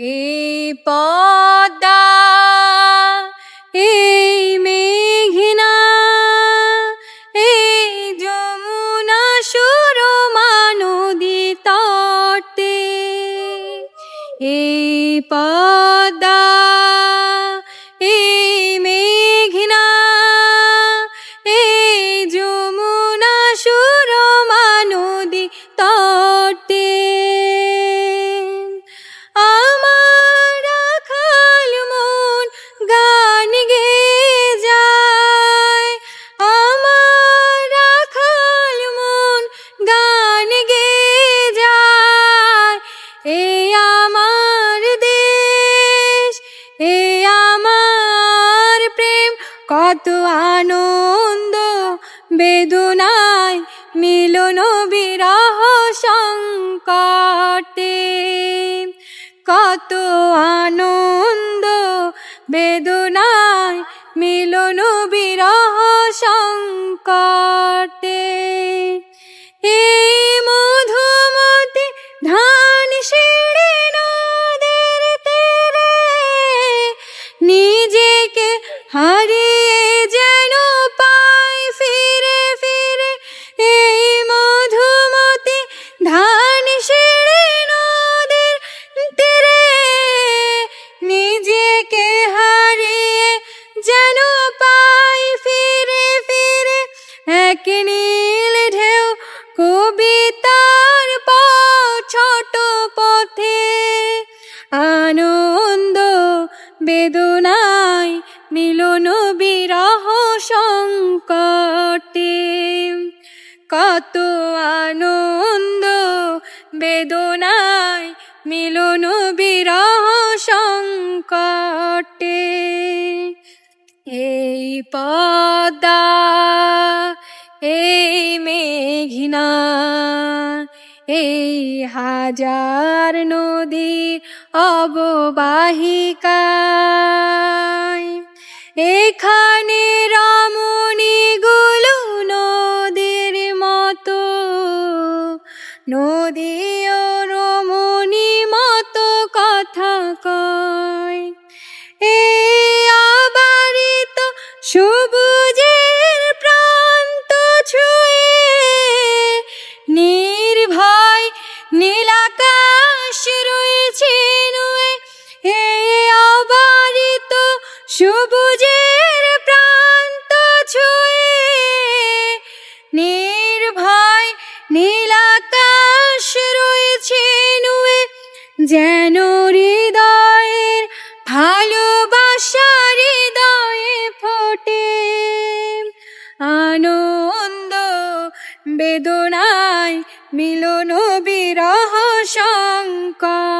এই পদা এই মেঘনা এই যমুনা সুরমা নদী তটে এই পদ্মা কত আনন্দ, বেদনায় মিলন বিরহ সংকটে কত আনন্দ, বেদনায় মিলন বিরহ সংকটে এই মধুমতি ধান নিজেকে হারিয়ে এক নীল ঢেউ কবিতার ছোট পথে। আনন্দ বেদনায় মিলন বিরহ সংকটে। কত আনন্দ বেদনায় মিলন বিরহ সংকটে। এই পদ্মা এই মেঘিনা এই হাজার নদীর অববাহিকায় এখানে রমণীগুলো নদীর মতো, নদী ও রমণী মতো কথা কয়। এই আবারিত সবুজের সবুজের প্রান্ত ছুঁয়ে নির্ভয় নীলাকাশ রয়েছে নুয়ে, যেন হৃদয়ের ভালোবাসা হৃদয়ে ফোটে। আনন্দ বেদনায় মিলন বিরহ সংকটে